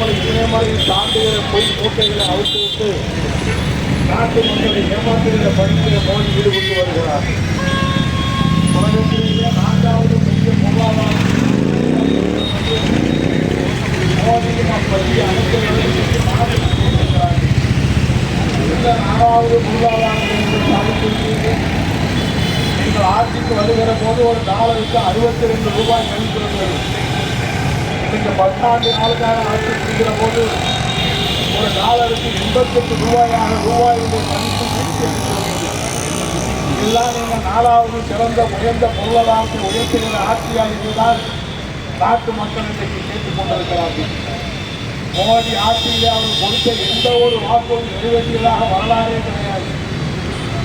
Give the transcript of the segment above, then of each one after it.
நம்மளுக்கு இதே மாதிரி தாண்டுகிற பொய் மூட்டைகளை அவுத்து விட்டு நாட்டு மக்களை ஏமாற்றுகிற பணிகளை மோடி ஈடுபட்டு வருகிறார். உலகத்திலேயே நான்காவது பெரிய பொருளாதார மோடி பற்றி அனைத்து இந்த நாலாவது பொருளாதாரத்தை நீங்கள் ஆட்சிக்கு வருகிற போது ஒரு டாலருக்கு அறுபத்தி ரெண்டு ரூபாய் இந்த பத்தாண்டு நாளுக்காக ஆட்சி செய்கிற போது ஒரு டாலருக்கு எண்பத்தெட்டு ரூபாயாக ரூபாயுடைய மதிப்பு இதெல்லாம் நீங்கள் நாலாவது சிறந்த உயர்ந்த பொருளாதாரத்தை உயர்த்துகிற ஆட்சியாக இதுதான் நாட்டு மக்கள் இன்றைக்கு கேட்டுக் கொண்டிருக்கிறார்கள். மோடி ஆட்சியிலே அவர் கொடுத்த எந்த ஒரு வாக்கும் நிறைவேற்றியதாக வரலாறே கிடையாது.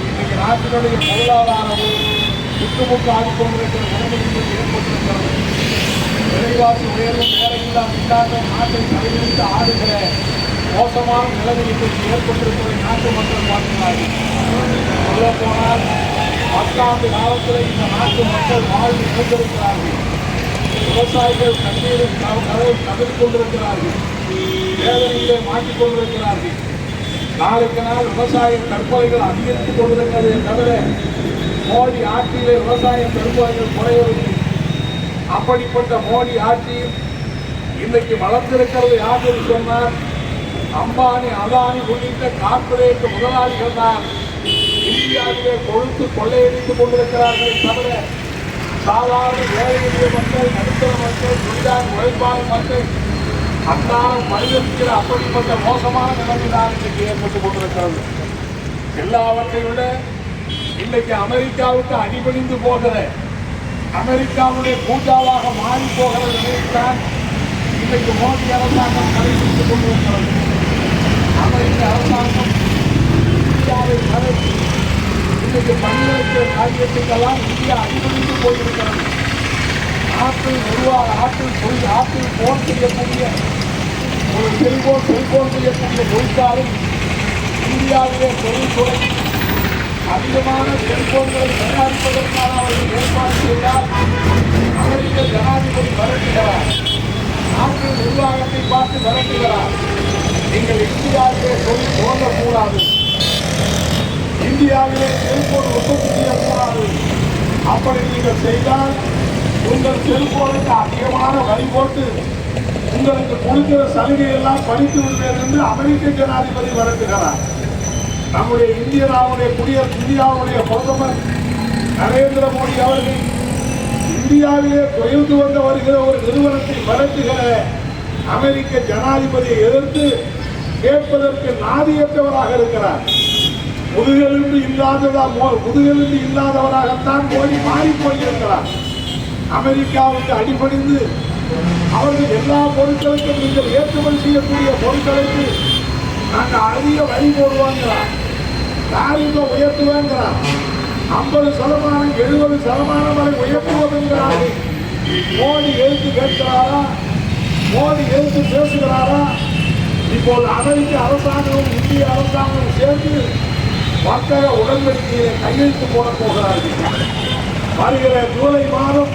இன்றைக்கு நாட்டினுடைய பொருளாதாரமும் சுற்றுமுட்டு ஆடிக்கொண்டிருக்கிற நிலைமையில் ஏற்பட்டிருக்கிறது. விலைவாசி உயர்வும் வேலையில்லா இல்லாத நாட்டை தலைவிரித்து ஆளுகிற மோசமான நிலைமை இப்போது ஏற்பட்டிருப்பதை நாட்டு மக்கள் பார்க்கிறார்கள். சொல்ல போனால் பத்தாண்டு காலத்தில் இந்த நாட்டு மக்கள் வாழ்வு இழந்திருக்கிறார்கள் விவசாயிகள் கண்ணீரில் கதவை கதறி கொண்டிருக்கிறார்கள். வேதனையிலே மாட்டிக் கொண்டிருக்கிறார்கள். நாளுக்கு நாள் விவசாய தற்கொலைகள் அதிகரித்துக் கொண்டிருக்கிறதே தவிர மோடி ஆட்சியிலே விவசாய தற்கொலைகள் குறையவில்லை அப்படிப்பட்ட மோடி ஆட்சி இன்னைக்கு வளர்ந்திருக்கிறது யார் என்று சொன்னார்? அம்பானி அதானி உள்ளிட்ட கார்பரேட் முதலாளிகள் தான் இந்தியாவிலே கொழுத்து கொள்ளையடித்துக் கொண்டிருக்கிறார்களே தவிர சாதாரண ஏழை எளிய மக்கள் நடுத்தர மக்கள் தொழிலாளர் உழைப்பாளர் மக்கள் அன்றாடம் பரிதவிக்கிற அப்படிப்பட்ட மோசமான நிலைமை தான் இன்றைக்கு ஏற்பட்டுக் கொண்டிருக்கிறது. எல்லாவற்றையும் விட இன்னைக்கு அமெரிக்காவுக்கு அடிபணிந்து போகிற அமெரிக்காவுடைய பூஜாவாக மாறி போகிறது நிலையைத்தான் இன்றைக்கு மோடி அரசாங்கம் கடைபிடித்துக் கொண்டிருக்கிறது. அமெரிக்க அரசாங்கம் இந்தியாவை கலைத்து இன்றைக்கு பணியளிக்கிற காரியத்துக்கெல்லாம் இந்தியா அதிகரித்து போயிருக்கிறது. ஆற்றில் உருவாக ஆற்றில் தொழில் ஆற்றில் போர் செய்யக்கூடிய ஒரு செல்போன் செல்போன் செய்யக்கூடிய தொழிற்சாலை இந்தியாவிலே தொழில்துறை அதிகமான செல்போன்களை தயாரிப்பதற்கான அவர்கள் ஏற்பாடு செய்தால் அமெரிக்க ஜனாதிபதி வரட்டுகிறார் நாட்டின் நிர்வாகத்தை பார்த்து வரட்டுகிறார் நீங்கள் இந்தியாவிலே தொழில் தோன்றக்கூடாது இந்தியாவிலே செல்போன் உற்பத்தி செய்யக்கூடாது. அப்படி நீங்கள் செய்தால் உங்கள் செல்போனுக்கு அதிகமான வரி போட்டு உங்களுக்கு கொடுக்கிற சலுகையெல்லாம் படித்து விடுவேன் என்று அமெரிக்க ஜனாதிபதி வரட்டுகிறார் நம்முடைய இந்தியாவுடைய குடியரசு இந்தியாவுடைய பிரதமர் நரேந்திர மோடி அவர்கள் இந்தியாவிலே குறைந்து வந்து வருகிற ஒரு நிறுவனத்தை மிரட்டுகிற அமெரிக்க ஜனாதிபதியை எதிர்த்து கேட்பதற்கு நாதியற்றவராக இருக்கிறார். முதுகெலும்பு இல்லாததா மோ- முதுகெலும்பு இல்லாதவராகத்தான் மோடி மாறிக்கொண்டிருக்கிறார் அமெரிக்காவுக்கு அடிபணிந்து அவர்கள் எல்லா பொருட்களுக்கும் நீங்கள் ஏற்றுமதி செய்யக்கூடிய பொருட்களுக்கு நாங்கள் அதிக வரி போடுவாங்கிறார். தாரிஃபை உயர்த்துவேங்கிறார் ஐம்பது சதமானம் எழுபது சதமானம் வரை உயர்த்துவதுங்கிறார் மோடி எழுத்து கேட்கிறாரா? மோடி எழுத்து பேசுகிறாரா? இப்போது அமெரிக்க அரசாங்கமும் இந்திய அரசாங்கமும் சேர்ந்து வர்த்தக உடன்படிக்கையை கையெழுத்து போட போகிறார்கள். வருகிற ஜூலை மாதம்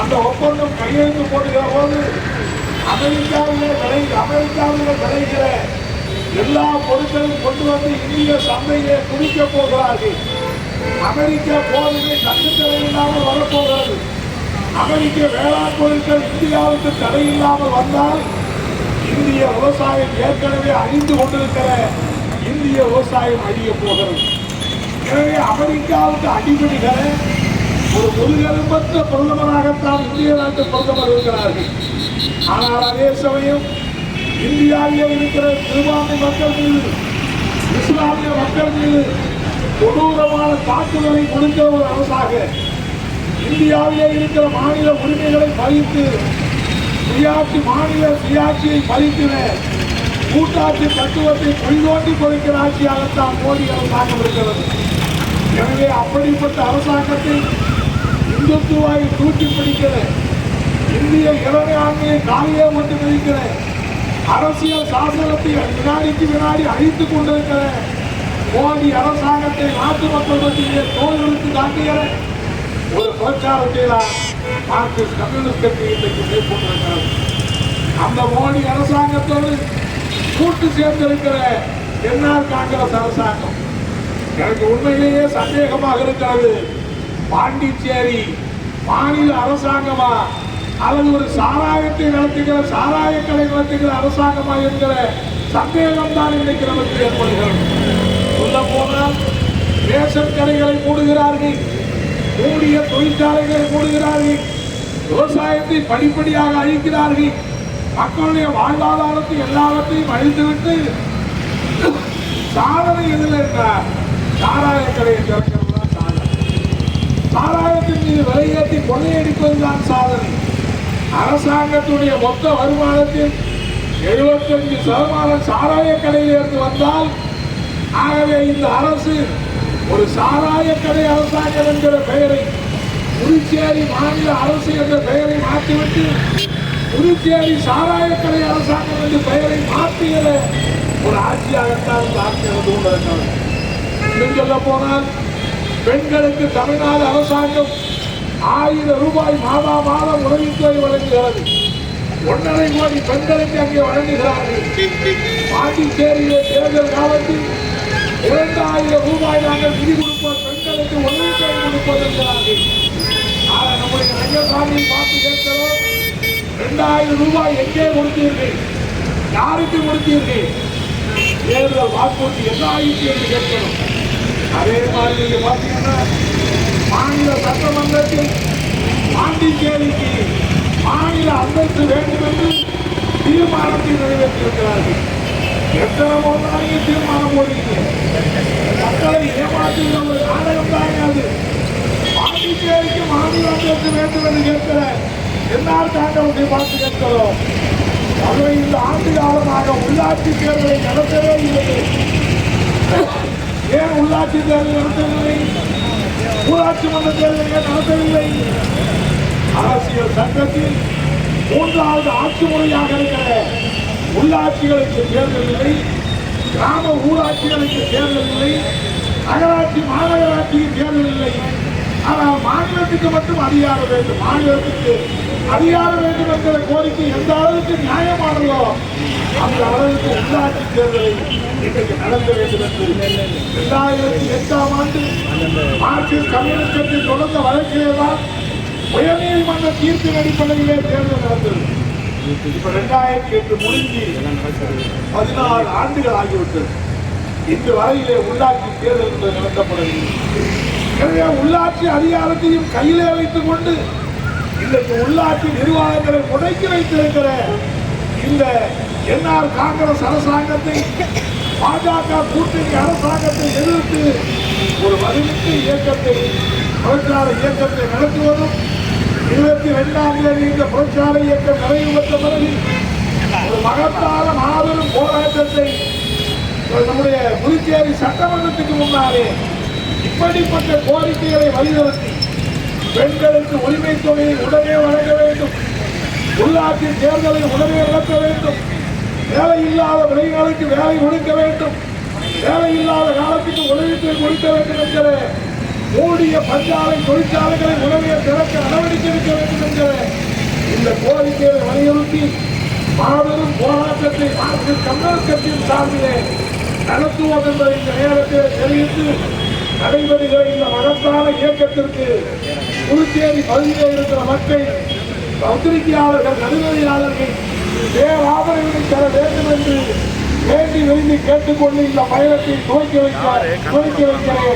அந்த ஒப்பந்தம் கையெழுத்து போடுகிற போது அமெரிக்காவிலே விளை அமெரிக்காவிலே விளைகிற எல்லா பொருட்களும் கொண்டு வந்து இந்திய சந்தையிலே குடிக்க போகிறார்கள். அமெரிக்க போரிலே கட்டுத்தடை வரப்போகிறது. அமெரிக்க வேளாண் பொருட்கள் இந்தியாவுக்கு தடையில்லாமல் வந்தால் இந்திய விவசாயம் ஏற்கனவே அழிந்து கொண்டிருக்கிற இந்திய விவசாயம் அழிய போகிறது. எனவே அமெரிக்காவுக்கு அடிபடுகிற ஒரு முதுகெலும்பற்ற பிரதமராகத்தான் இந்திய நாட்டு பிரதமர் இருக்கிறார்கள். ஆனால் அதே சமயம் இந்தியாவிலே இருக்கிற சிறுபான்மை மக்கள் மீது இஸ்லாமிய மக்கள் மீது கொடூரமான தாக்குதலை கொடுத்த ஒரு அரசாக இந்தியாவிலே இருக்கிற மாநில உரிமைகளை பறித்து சுயாட்சி மாநில சுயாட்சியை பறிக்கிற கூட்டாட்சி தத்துவத்தை பொய்தோண்டி கொடுக்கிற ஆட்சியாகத்தான் மோடி அரசாங்கம் இருக்கிறது. எனவே அப்படிப்பட்ட அரசாங்கத்தை இந்துத்துவாயை தூக்கி பிடிக்கிற இந்திய இறையாண்மையை காலியே மட்டும் இருக்கிறேன் அரசியல் சாசனத்தை வினாடிக்கு வினாடி அழித்துக் கொண்டிருக்கிற மோடி அரசாங்கத்தை நாட்டு மக்கள் மத்தியிலே தோல்வித்து காட்டுகிற ஒரு பிரச்சாரத்தை தான் மார்க்சிஸ்ட் கம்யூனிஸ்ட் கட்சி இன்றைக்கு மேற்கொண்டிருக்கிறது. அந்த மோடி அரசாங்கத்தோடு கூட்டு சேர்ந்திருக்கிற என்ஆர் காங்கிரஸ் அரசாங்கம். எனக்கு உண்மையிலேயே சந்தேகமாக இருக்கிறது. பாண்டிச்சேரி மாநில அரசாங்கமா அல்லது ஒரு சாராயத்தை நடத்துகிற சாராய கடை நடத்துகிற அரசாங்கமா என்கிற சந்தேகம் தான் இன்னைக்கு நமக்கு ஏற்படுகிறது. சொல்ல போனால் ரேஷன் கடைகளை மூடுகிறார்கள் மூடிய தொழிற்சாலைகளை மூடுகிறார்கள் விவசாயத்தை படிப்படியாக அழிக்கிறார்கள். மக்களுடைய வாழ்வாதாரத்தை எல்லாவற்றையும் அழித்துவிட்டு சாதனை எதில் என்றார் சாராய கடையை திறக்கிறது தான் சாதனை. சாராயத்தின் மீது விலையேற்றி கொள்ளையடிப்பதுதான் சாதனை. அரசாங்கத்துடைய மொத்த வருமானத்தில் எழுபத்தஞ்சு சதமானம் சாராய கடையிலிருந்து வந்தால் ஆகவே இந்த அரசு ஒரு சாராய கடை அரசாங்கம் என்கிற பெயரை புதுச்சேரி மாநில அரசு என்ற பெயரை மாற்றிவிட்டு புதுச்சேரி சாராய கடை அரசாங்கம் என்ற பெயரை மாற்றுகிற ஒரு ஆட்சியாகத்தான் இந்த ஆட்சி நடந்து கொண்டிருக்கிறது இன்னும் சொல்ல போனால் பெண்களுக்கு தமிழ்நாடு அரசாங்கம் ஆயிரம் ரூபாய் மாதா மாதம் உதவித்தொகை வழங்குகிறது. ஒன்றரை கோடி பெண்களுக்கு அங்கே வழங்குகிறார்கள். பாண்டிச்சேரியிலே தேர்தல் காலத்தில் இரண்டாயிரம் ரூபாய் நாங்கள் நிதி கொடுப்போம் பெண்களுக்கு உதவித்தொகை கொடுப்போம் ஆனால் நம்முடைய ரங்கசாமியை பார்த்து கேட்கிறோம். இரண்டாயிரம் ரூபாய் எங்கே கொடுத்தீர்கள்? யாருக்கு கொடுத்தீர்கள்? தேர்தல் வாக்குறுதி என்ன ஆயிடுச்சு என்று கேட்கணும் அதே மாதிரி நீங்க பார்த்தீங்கன்னா மாநில சட்டமன்றத்தில் பாண்டிச்சேரிக்கு மாநில அந்தஸ்து வேண்டும் என்று தீர்மானத்தை நிறைவேற்றியிருக்கிறார்கள். எத்தனை போனாங்க தீர்மானம் போடுறீங்க மக்களை ஏமாற்றுகிற ஒரு நாடகம் தானே அது? பாண்டிச்சேரிக்கு மாநில அந்தஸ்து வேண்டும் என்று கேட்கிற என்ஆர் காங்கிரஸை பார்த்து கேட்கிறோம். அவை இந்த ஆண்டு காலமாக உள்ளாட்சி தேர்தலை நடத்தவே இல்லை. ஏன் உள்ளாட்சி தேர்தல் நடத்தவில்லை? ஊராட்சி மன்ற தேர்தலை நடத்தவில்லை அரசியல் சட்டத்தில் மூன்றாவது ஆட்சி முறையாக இருக்கிற உள்ளாட்சிகளுக்கு தேர்தல் இல்லை கிராம ஊராட்சிகளுக்கு தேர்தல் இல்லை நகராட்சி மாநகராட்சிக்கு தேர்தல் இல்லை. ஆனால் மாநிலத்துக்கு மட்டும் அதிகாரம் வேண்டும். மாநிலத்துக்கு அதிகாரம் வேண்டும் என்கிற கோரிக்கை எந்த அளவுக்கு நியாயமானதோ அந்த அளவுக்கு உள்ளாட்சி தேர்தலை இன்றைக்கு நடத்த வேண்டும் என்று இரண்டாயிரத்தி எட்டாம் ஆண்டு மார்க்சிஸ்ட் கம்யூனிஸ்ட் கட்சி தொடர்ந்த வழக்கிலே தான் உயர்நீதிமன்ற தீர்ப்பின் அடிப்படையிலே தேர்தல் நடந்தது. இப்ப ரெண்டாயிரத்தி எட்டு முடிஞ்சு பதினாறு ஆண்டுகள் ஆகிவிட்டது. இன்று வரையிலே உள்ளாட்சி தேர்தல் நடத்தப்படவில்லை. எனவே உள்ளாட்சி அதிகாரத்தையும் கையிலே வைத்துக் கொண்டு இன்றைக்கு உள்ளாட்சி நிர்வாகங்களை முடக்கி வைத்திருக்கிற இந்த என்ஆர் காங்கிரஸ் அரசாங்கத்தை பாஜக கூட்டணி அரசாங்கத்தை எதிர்த்து ஒரு வலிமிக்க இயக்கத்தை பிரச்சார இயக்கத்தை நடத்துவதும் இருபத்தி ரெண்டாம் தேதி இந்த பிரச்சார இயக்கம் நிறைவு பெற்ற பிறகு ஒரு மகத்தான மாபெரும் போராட்டத்தை நம்முடைய புதுச்சேரி சட்டமன்றத்துக்கு முன்னாலே இப்படிப்பட்ட கோரிக்கைகளை வலியுறுத்தி பெண்களுக்கு உரிமை தொகையை உடனே வழங்க வேண்டும். உள்ளாட்சி தேர்தலை உடனே நடத்த வேண்டும். வேலை இல்லாத விளைவுகளுக்கு வேலை கொடுக்க வேண்டும். வேலை இல்லாத காலத்துக்கு உதவித்தொகை கொடுக்க வேண்டும் என்கிற மூடிய பஞ்சாலை தொழிற்சாலைகளை உடனே திறக்க நடவடிக்கை எடுக்க வேண்டும் என்கிற இந்த கோரிக்கையை வலியுறுத்தி மாபெரும் போராட்டத்தை மாற்று கம்யூனிஸ்ட் கட்சியின் சார்பிலே நடத்துவோம் என்பதை இந்த நேரத்தில் தெரிவித்து நடைபெறுகிற இந்த மகத்தான இயக்கத்திற்கு புதுச்சேரி பகுதியில் இருக்கிற மக்கள் பத்திரிகையாளர்கள் நடுவரையாளர்கள் பேராதரவினை தர வேண்டும் என்று வேண்டி விரும்பி கேட்டுக்கொண்டு இந்த பயணத்தை துவக்கி வைக்க துவக்கி வைக்கிறேன்.